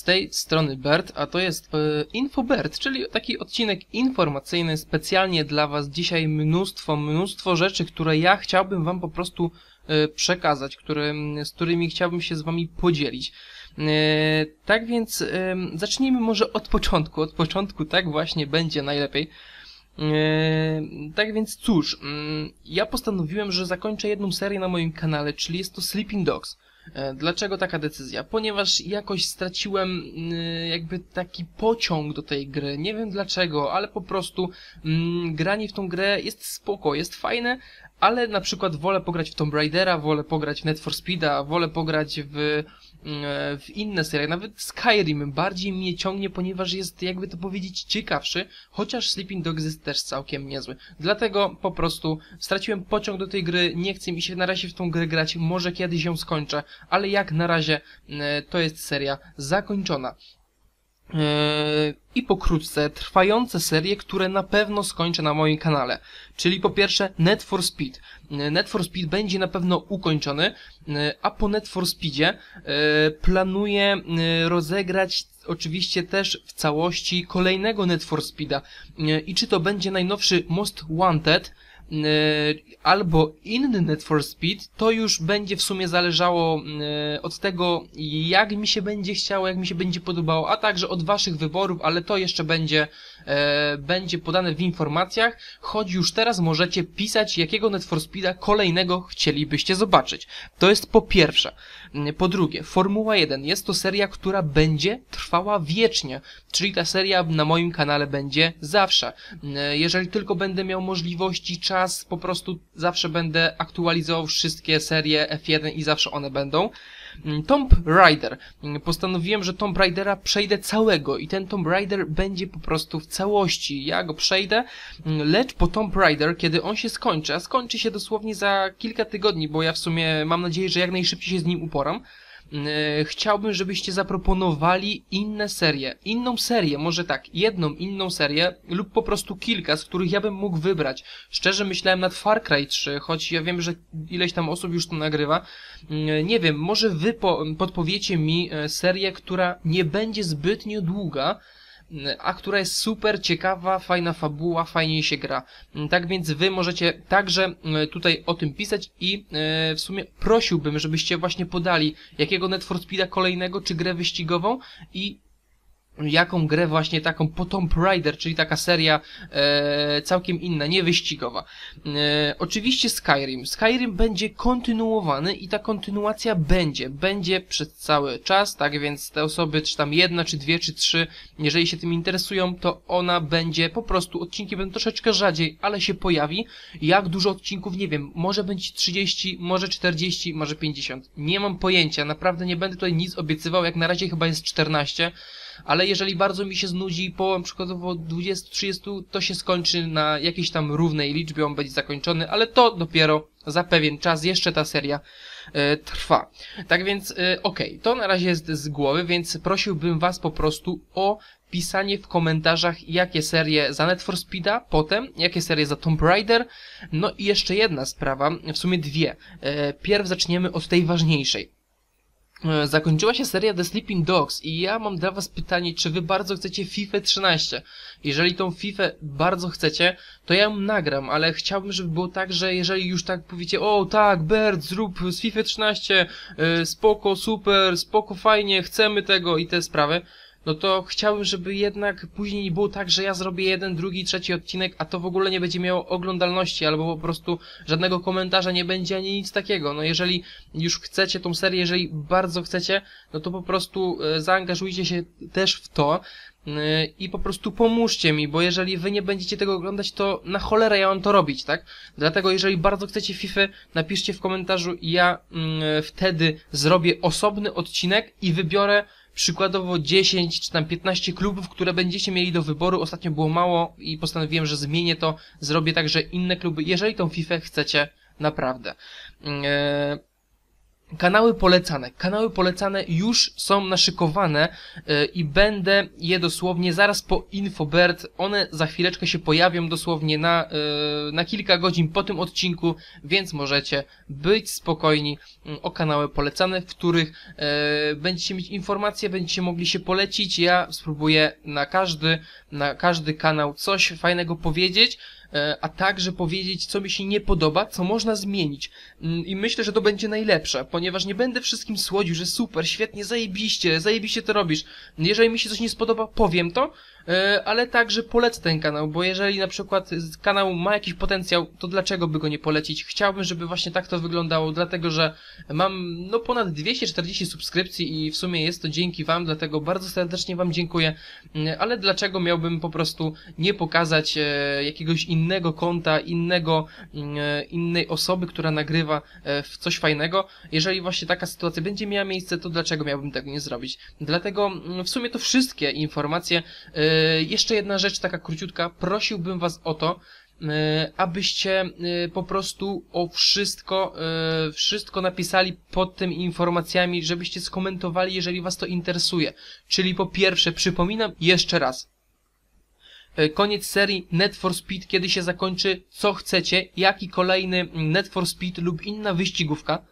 z tej strony Bert, a to jest e, InfoBert, czyli taki odcinek informacyjny specjalnie dla Was. Dzisiaj mnóstwo, mnóstwo rzeczy, które ja chciałbym Wam po prostu e, przekazać, z którymi chciałbym się z Wami podzielić. E, tak więc zacznijmy może od początku. Od początku tak właśnie będzie najlepiej. Tak więc cóż, ja postanowiłem, że zakończę jedną serię na moim kanale, czyli jest to Sleeping Dogs. E, Dlaczego taka decyzja? Ponieważ jakoś straciłem y, jakby taki pociąg do tej gry. Nie wiem dlaczego, ale po prostu mm, granie w tą grę jest spoko, jest fajne, ale na przykład wolę pograć w Tomb Raidera, wolę pograć w Net for Speeda, wolę pograć w, mm, w inne serie. Nawet Skyrim bardziej mnie ciągnie, ponieważ jest jakby to powiedzieć ciekawszy, chociaż Sleeping Dogs jest też całkiem niezły. Dlatego po prostu straciłem pociąg do tej gry, nie chce mi się na razie w tą grę grać, może kiedyś ją skończę, ale jak na razie e, to jest seria zakończona. E, I pokrótce trwające serie, które na pewno skończę na moim kanale. Czyli po pierwsze Net for Speed. E, Net for Speed będzie na pewno ukończony, e, a po Net for Speedzie planuję rozegrać oczywiście też w całości kolejnego Net for Speeda. I czy to będzie najnowszy Most Wanted, albo inny Net for Speed, to już będzie w sumie zależało e, od tego, jak mi się będzie chciało, jak mi się będzie podobało, a także od waszych wyborów, ale to jeszcze będzie, e, będzie podane w informacjach, choć już teraz możecie pisać, jakiego Net for Speeda kolejnego chcielibyście zobaczyć. To jest po pierwsze. Po drugie, Formuła 1 jest to seria, która będzie trwała wiecznie, czyli ta seria na moim kanale będzie zawsze. Jeżeli tylko będę miał możliwości, czas, po prostu zawsze będę aktualizował wszystkie serie F1 i zawsze one będą. Mm, Tomb Raider. Mm, Postanowiłem, że Tomb Raidera przejdę całego i ten Tomb Raider będzie po prostu w całości. Ja go przejdę, mm, lecz po Tomb Raider, kiedy on się skończy, a skończy się dosłownie za kilka tygodni, bo ja w sumie mam nadzieję, że jak najszybciej się z nim uporam, chciałbym, żebyście zaproponowali inne serie. Inną serię, może tak, jedną inną serię lub po prostu kilka, z których ja bym mógł wybrać. Szczerze myślałem nad Far Cry 3, choć ja wiem, że ileś tam osób już to nagrywa. Mm, Nie wiem, może wy po, podpowiecie mi e, serię, która nie będzie zbytnio długa, a która jest super ciekawa, fajna fabuła, fajnie się gra. Mm, Tak więc wy możecie także mm, tutaj o tym pisać i e, w sumie prosiłbym, żebyście właśnie podali jakiego Net for Speeda kolejnego, czy grę wyścigową i jaką grę właśnie taką po Tomb Raider, czyli taka seria e, całkiem inna, nie wyścigowa. E, oczywiście Skyrim. Skyrim będzie kontynuowany i ta kontynuacja będzie, będzie przez cały czas, tak więc te osoby, czy tam jedna, czy dwie, czy trzy, jeżeli się tym interesują, to ona będzie, po prostu odcinki będą troszeczkę rzadziej, ale się pojawi. Jak dużo odcinków, nie wiem, może będzie 30, może 40, może 50. Nie mam pojęcia, naprawdę nie będę tutaj nic obiecywał, jak na razie chyba jest 14, ale jeżeli bardzo mi się znudzi po przykładowo 20-30, to się skończy na jakiejś tam równej liczbie, on będzie zakończony, ale to dopiero za pewien czas jeszcze ta seria e, trwa. Tak więc, e, okej, to na razie jest z głowy, więc prosiłbym was po prostu o pisanie w komentarzach, jakie serie za Net for Speeda, potem jakie serie za Tomb Raider, no i jeszcze jedna sprawa, w sumie dwie. E, pierw zaczniemy od tej ważniejszej. E, Zakończyła się seria The Sleeping Dogs i ja mam dla was pytanie, czy wy bardzo chcecie FIFA 13? Jeżeli tą FIFA bardzo chcecie, to ja ją nagram, ale chciałbym, żeby było tak, że jeżeli już tak powiecie, o tak, Bert, zrób z FIFA 13, e, spoko, super, spoko, fajnie, chcemy tego i te sprawy, no to chciałbym, żeby jednak później nie było tak, że ja zrobię jeden, drugi, trzeci odcinek, a to w ogóle nie będzie miało oglądalności, albo po prostu żadnego komentarza nie będzie, ani nic takiego. No jeżeli już chcecie tą serię, jeżeli bardzo chcecie, no to po prostu e, zaangażujcie się też w to i po prostu pomóżcie mi, bo jeżeli wy nie będziecie tego oglądać, to na cholerę ja mam to robić, tak? Dlatego jeżeli bardzo chcecie FIFA, napiszcie w komentarzu i ja mm, wtedy zrobię osobny odcinek i wybiorę przykładowo 10 czy tam 15 klubów, które będziecie mieli do wyboru. Ostatnio było mało i postanowiłem, że zmienię to, zrobię także inne kluby, jeżeli tą FIFA chcecie naprawdę. E, Kanały polecane. Kanały polecane już są naszykowane e, i będę je dosłownie zaraz po Infobert. One za chwileczkę się pojawią dosłownie na, e, na kilka godzin po tym odcinku, więc możecie być spokojni mm, o kanały polecane, w których e, będziecie mieć informacje, będziecie mogli się polecić. Ja spróbuję na każdy, na każdy kanał coś fajnego powiedzieć a także powiedzieć, co mi się nie podoba, co można zmienić. Mm, I myślę, że to będzie najlepsze, ponieważ nie będę wszystkim słodził, że super, świetnie, zajebiście, zajebiście to robisz. Jeżeli mi się coś nie spodoba, powiem to, e, ale także polecę ten kanał, bo jeżeli na przykład kanał ma jakiś potencjał, to dlaczego by go nie polecić? Chciałbym, żeby właśnie tak to wyglądało, dlatego że mam no ponad 240 subskrypcji i w sumie jest to dzięki wam, dlatego bardzo serdecznie wam dziękuję, Mm, ale dlaczego miałbym po prostu nie pokazać e, jakiegoś innego konta, innego, mm, e, innej osoby, która nagrywa e, w coś fajnego? Jeżeli właśnie taka sytuacja będzie miała miejsce, to dlaczego miałbym tego nie zrobić? Dlatego mm, w sumie to wszystkie informacje. E, Jeszcze jedna rzecz taka króciutka, prosiłbym was o to, e, abyście e, po prostu o wszystko, wszystko napisali pod tymi informacjami, żebyście skomentowali, jeżeli was to interesuje. Czyli po pierwsze, przypominam jeszcze raz, koniec serii Net for Speed, kiedy się zakończy, co chcecie, jaki kolejny Net for Speed lub inna wyścigówka.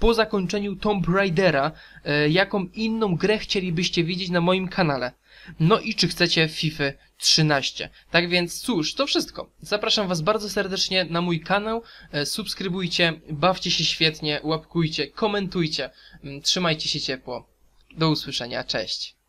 Po zakończeniu Tomb Raidera, e, jaką inną grę chcielibyście widzieć na moim kanale. No i czy chcecie FIFA 13. Tak więc cóż, to wszystko. Zapraszam Was bardzo serdecznie na mój kanał. E, Subskrybujcie, bawcie się świetnie, łapkujcie, komentujcie. Mm, Trzymajcie się ciepło. Do usłyszenia, cześć.